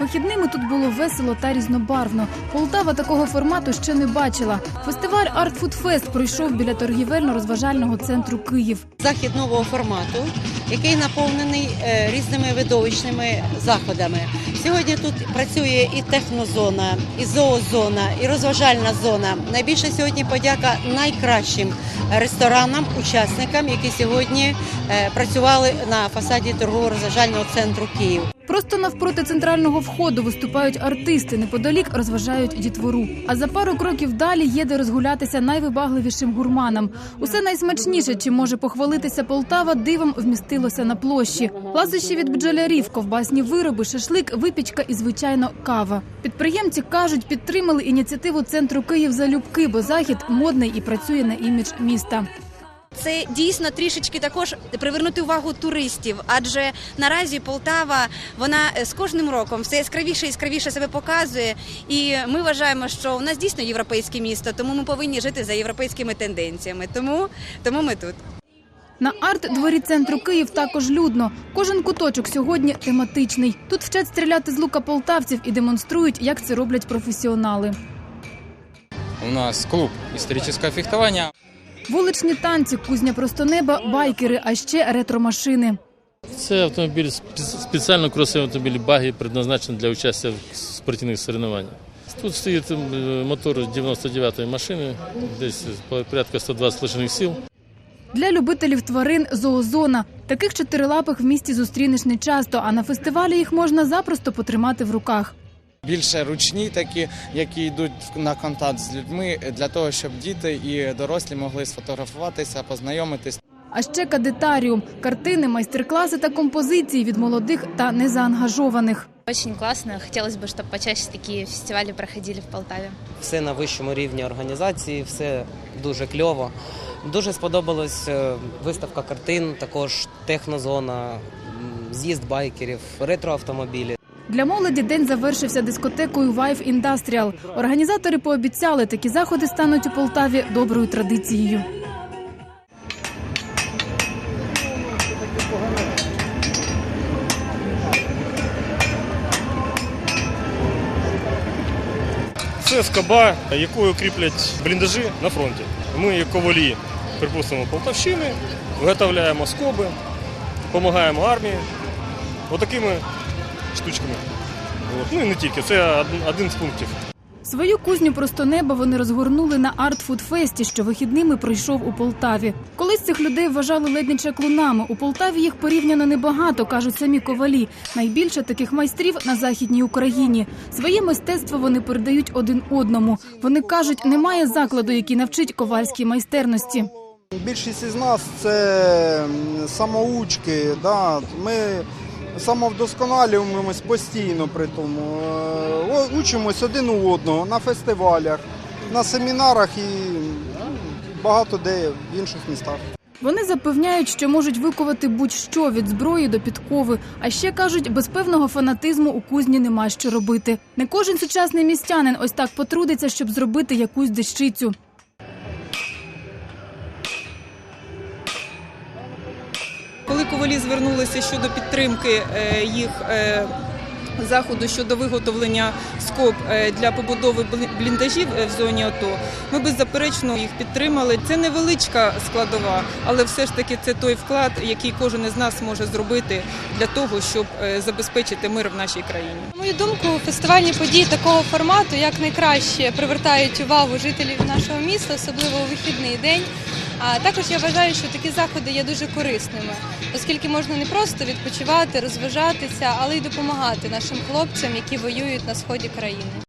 Вихідними тут було весело та різнобарвно. Полтава такого формату ще не бачила. Фестиваль Art Food Fest пройшов біля торгівельно-розважального центру Київ. захід нового формату, який наповнений е, різними видовищними заходами. Сьогодні тут працює і технозона, і зоозона, і розважальна зона. Найбільше сьогодні подяка найкращим ресторанам, учасникам, які сьогодні е, працювали на фасаді торгово-розважального центру Київ. Просто навпроти центрального входу виступають артисти, неподалік розважають дітвору. А за пару кроків далі є де розгулятися найвибагливішим гурманам. Усе найсмачніше, чим може похвалитися Полтава, дивом вмістилося на площі. Ласощі від бджолярів, ковбасні вироби, шашлик, випічка і звичайно кава. Підприємці кажуть, підтримали ініціативу центру Київ залюбки, бо захід модний і працює на імідж міста. Це дійсно трішечки також привернути увагу туристів, адже наразі Полтава вона е, з кожним роком все яскравіше і яскравіше себе показує. І ми вважаємо, що у нас дійсно європейське місто, тому ми повинні жити за європейськими тенденціями. Тому, тому ми тут. На арт-дворі центру Київ також людно. Кожен куточок сьогодні тематичний. Тут вчать стріляти з лука полтавців і демонструють, як це роблять професіонали. У нас клуб історичного фехтування. Вуличні танці, кузня просто неба, байкери, а ще ретромашини. Це автомобіль спеціально кросовий автомобіль баги, предназначений для участі в спортивних соревнованиях. Тут стоїть е, мотор 99-ї машини, десь порядка 120 лошадиних сил. Для любителів тварин зоозона. Таких чотирилапих в місті зустрінеш не часто, а на фестивалі їх можна запросто потримати в руках. більше ручні, такі, які йдуть на контакт з людьми, для того, щоб діти і дорослі могли сфотографуватися, познайомитись. А ще кадетаріум, картини, майстер-класи та композиції від молодих та незаангажованих. Очень классно. Хотелось бы, чтобы почаще такие фестивали проходили в Полтаве. все на вищому рівні організації, все дуже кльово. Дуже сподобалась е, виставка картин, також технозона, з'їзд байкерів, ретроавтомобілі. Для молоді день завершився дискотекою Vive Industrial. Організатори пообіцяли, такі заходи стануть у Полтаві доброю традицією. Це скоба, якою кріплять бліндажі на фронті. Ми, як ковалі, припустимо, Полтавщини, виготовляємо скоби, допомагаємо армії отакими штучками. Ну і не тільки, це один з пунктів. Свою кузню просто неба вони розгорнули на арт-фуд-фесті, що вихідними пройшов у Полтаві. Колись цих людей вважали ледь не чаклунами. У Полтаві їх порівняно небагато, кажуть самі ковалі. Найбільше таких майстрів на західній Україні. Своє мистецтво вони передають один одному. Вони кажуть, немає закладу, який навчить ковальській майстерності. Більшість із нас це самоучки. Да? Ми самовдосконалюємось постійно при тому. Е, Учимось один у одного на фестивалях, на семінарах і ну, багато де в інших містах. Вони запевняють, що можуть викувати будь-що від зброї до підкови. А ще кажуть, без певного фанатизму у кузні нема що робити. Не кожен сучасний містянин ось так потрудиться, щоб зробити якусь дещицю. Ковалі звернулися щодо підтримки е, їх е, заходу щодо виготовлення скоб е, для побудови бліндажів в зоні АТО, ми беззаперечно їх підтримали. Це невеличка складова, але все ж таки це той вклад, який кожен із нас може зробити для того, щоб забезпечити мир в нашій країні. На мою думку, фестивальні події такого формату як найкраще привертають увагу жителів нашого міста, особливо у вихідний день. А також я вважаю, що такі заходи є дуже корисними, оскільки можна не просто відпочивати, розважатися, але й допомагати нашим хлопцям, які воюють на сході країни.